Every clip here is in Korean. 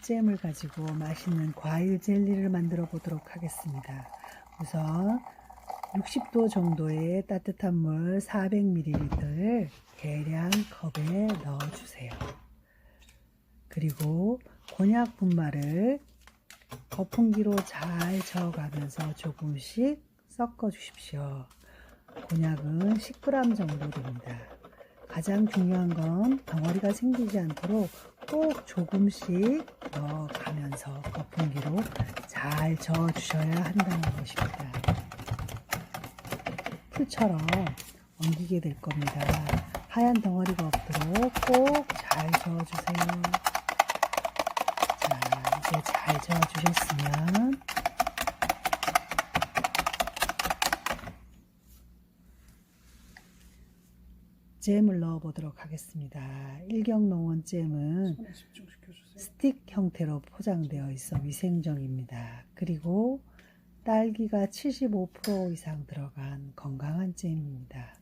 잼을 가지고 맛있는 과일 젤리를 만들어 보도록 하겠습니다. 우선 60도 정도의 따뜻한 물 400ml를 계량 컵에 넣어주세요. 그리고 곤약 분말을 거품기로 잘 저어가면서 조금씩 섞어 주십시오. 곤약은 10g 정도 됩니다. 가장 중요한 건 덩어리가 생기지 않도록 꼭 조금씩 넣어가면서 거품기로 잘 저어 주셔야 한다는 것입니다. 풀처럼 엉기게 될 겁니다. 하얀 덩어리가 없도록 꼭 잘 저어주세요. 자, 이제 잘 저어주셨으면 잼을 넣어 보도록 하겠습니다. 일경농원 잼은. 스틱 형태로 포장되어 있어 위생적입니다. 그리고 딸기가 75% 이상 들어간 건강한 잼입니다.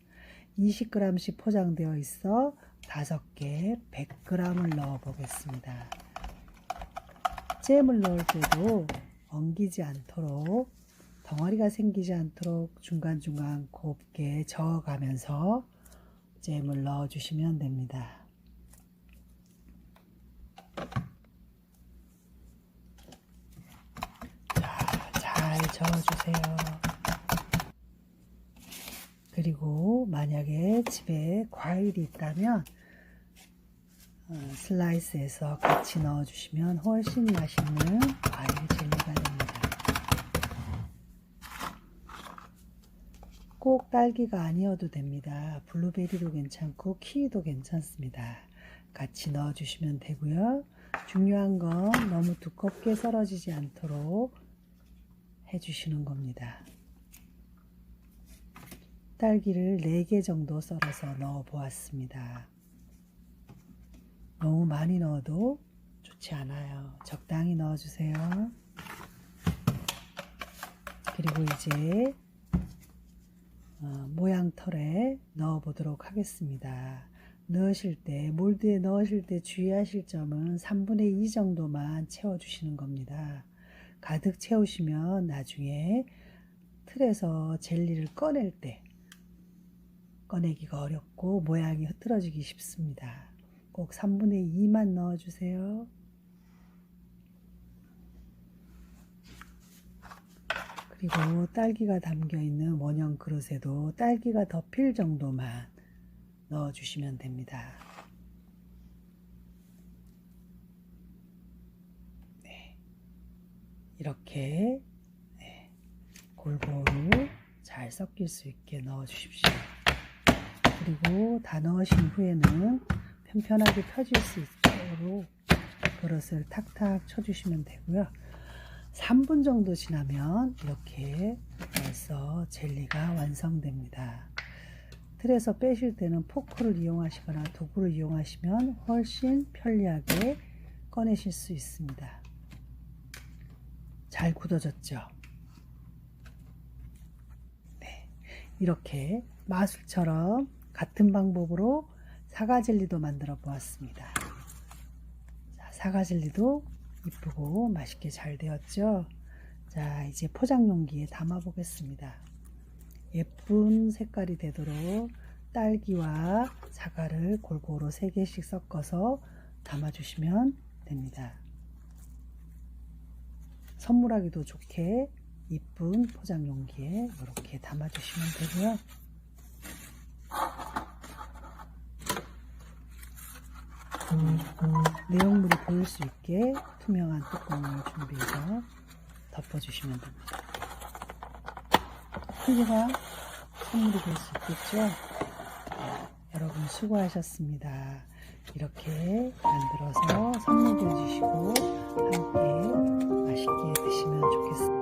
20g씩 포장되어 있어 5개 100g을 넣어 보겠습니다. 잼을 넣을 때도 엉기지 않도록 덩어리가 생기지 않도록 중간중간 곱게 저어가면서 잼을 넣어 주시면 됩니다. 자, 잘 저어 주세요. 그리고 만약에 집에 과일이 있다면 어, 슬라이스해서 같이 넣어 주시면 훨씬 맛있는 과일 젤리가 됩니다. 꼭 딸기가 아니어도 됩니다. 블루베리도 괜찮고 키위도 괜찮습니다. 같이 넣어주시면 되고요. 중요한 건 너무 두껍게 썰어지지 않도록 해주시는 겁니다. 딸기를 4개 정도 썰어서 넣어 보았습니다. 너무 많이 넣어도 좋지 않아요. 적당히 넣어주세요. 그리고 이제 어, 모양털에 넣어 보도록 하겠습니다. 넣으실 때, 몰드에 넣으실 때 주의하실 점은 3분의 2 정도만 채워 주시는 겁니다. 가득 채우시면 나중에 틀에서 젤리를 꺼낼 때 꺼내기가 어렵고 모양이 흐트러지기 쉽습니다. 꼭 3분의 2만 넣어주세요. 그리고 딸기가 담겨 있는 원형 그릇에도 딸기가 덮일 정도만 넣어주시면 됩니다. 네. 이렇게 네. 골고루 잘 섞일 수 있게 넣어주십시오. 그리고 다 넣으신 후에는 편편하게 펴질 수 있도록 그릇을 탁탁 쳐주시면 되고요. 3분 정도 지나면 이렇게 벌써 젤리가 완성됩니다. 틀에서 빼실 때는 포크를 이용하시거나 도구를 이용하시면 훨씬 편리하게 꺼내실 수 있습니다. 잘 굳어졌죠? 네. 이렇게 마술처럼 같은 방법으로 사과 젤리도 만들어 보았습니다. 자, 사과 젤리도 이쁘고 맛있게 잘 되었죠? 자, 이제 포장 용기에 담아 보겠습니다. 예쁜 색깔이 되도록 딸기와 사과를 골고루 3개씩 섞어서 담아주시면 됩니다. 선물하기도 좋게 이쁜 포장 용기에 이렇게 담아주시면 되고요. 내용물이 보일 수 있게 투명한 뚜껑을 준비해서 덮어주시면 됩니다. 크기가 선물이 될 수 있겠죠? 네, 여러분 수고하셨습니다. 이렇게 만들어서 선물해 주시고 함께 맛있게 드시면 좋겠습니다.